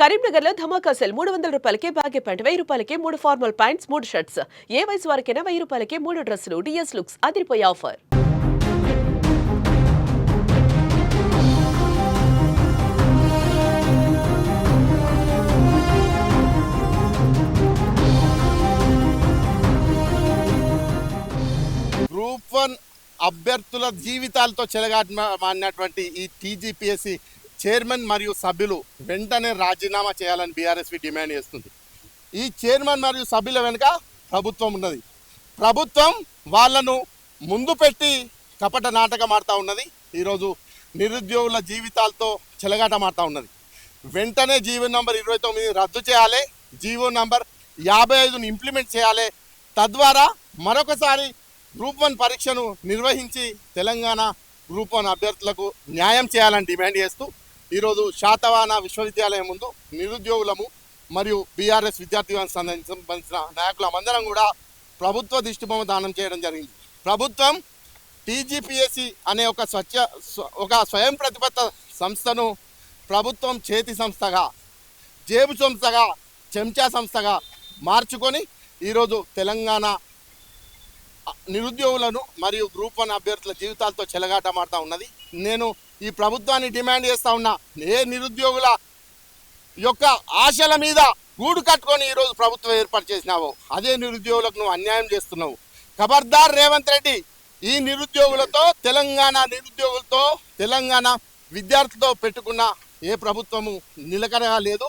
కరీంనగర్లో ధమాకా సెల్ మూడు వందల రూపాయలకే బాగే ప్యాంట్ వెయ్యి రూపాయలకే మూడు ఫార్మల్ ప్యాంట్స్ మూడు షర్ట్స్. ఏ వయసు వారికైనా వెయ్యి రూపాయలకే మూడు డ్రెస్సులు డిఎస్ లుక్స్ అదిరిపోయే ఆఫర్. గ్రూప్ వన్ అభ్యర్థుల జీవితాలతో చెలగాటమాడినటువంటి ఈ టీజీపీఎస్సీ చైర్మన్ మరియు సభ్యులు వెంటనే రాజీనామా చేయాలని బీఆర్ఎస్పీ డిమాండ్ చేస్తుంది. ఈ చైర్మన్ మరియు సభ్యుల వెనుక ప్రభుత్వం ఉన్నది. ప్రభుత్వం వాళ్ళను ముందు పెట్టి కపట నాటకం ఆడుతూ ఉన్నది. ఈరోజు నిరుద్యోగుల జీవితాలతో చెలగాట మారుతూ ఉన్నది. వెంటనే జీవో నంబర్ ఇరవై తొమ్మిది రద్దు చేయాలి. జీవో నంబర్ యాభై ఐదును ఇంప్లిమెంట్ చేయాలి. తద్వారా మరొకసారి గ్రూప్ వన్ పరీక్షను నిర్వహించి తెలంగాణ గ్రూప్ వన్ అభ్యర్థులకు న్యాయం చేయాలని డిమాండ్ చేస్తూ ఈరోజు శాతవాన విశ్వవిద్యాలయం ముందు నిరుద్యోగులము మరియు బీఆర్ఎస్ విద్యార్థి సంబంధించిన నాయకులమందరం కూడా ప్రభుత్వ దిష్టిబొమ్మ దానం చేయడం జరిగింది. ప్రభుత్వం టీజీపీఎస్సి అనే ఒక స్వచ్ఛ ఒక స్వయం ప్రతిపత్త సంస్థను ప్రభుత్వం చేతి సంస్థగా జేబు సంస్థగా చెంచా సంస్థగా మార్చుకొని ఈరోజు తెలంగాణ నిరుద్యోగులను మరియు గ్రూప్ వన్ అభ్యర్థుల జీవితాలతో చెలగాటమాడుతూ ఉన్నది. నేను ఈ ప్రభుత్వాన్ని డిమాండ్ చేస్తా ఉన్నా. ఏ నిరుద్యోగుల యొక్క ఆశల మీద గూడు కట్టుకొని ఈరోజు ప్రభుత్వం ఏర్పాటు చేసినావు అదే నిరుద్యోగులకు నువ్వు అన్యాయం చేస్తున్నావు. ఖబర్దార్ రేవంత్ రెడ్డి ఈ నిరుద్యోగులతో తెలంగాణ నిరుద్యోగులతో తెలంగాణ విద్యార్థులతో పెట్టుకున్న ఏ ప్రభుత్వము నిలకడగా లేదు.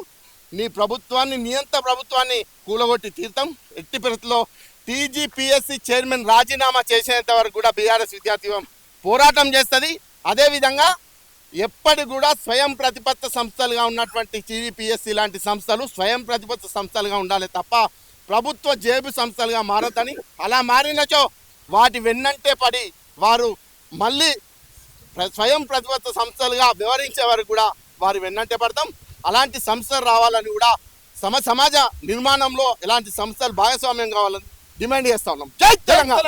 నీ ప్రభుత్వాన్ని నియంత ప్రభుత్వాన్ని కూలగొట్టి తీర్థం. ఎట్టి పరిస్థితిలో టీజీపీఎస్సీ చైర్మన్ రాజీనామా చేసేంత వరకు కూడా బీఆర్ఎస్ విద్యార్థి పోరాటం చేస్తుంది. అదేవిధంగా ఎప్పటి కూడా స్వయం ప్రతిపత్త సంస్థలుగా ఉన్నటువంటి టీడీపీఎస్సీ లాంటి సంస్థలు స్వయం ప్రతిపత్త సంస్థలుగా ఉండాలి తప్ప ప్రభుత్వ జేబు సంస్థలుగా మారదని అలా మారినచో వాటి వెన్నంటే పడి వారు మళ్ళీ స్వయం ప్రతిపత్త సంస్థలుగా వివరించే వారు కూడా వారి వెన్నంటే పడతాం. అలాంటి సంస్థలు రావాలని కూడా సమ సమాజ నిర్మాణంలో ఎలాంటి సంస్థలు భాగస్వామ్యం కావాలని డిమాండ్ చేస్తా ఉన్నాం. జై తెలంగాణ!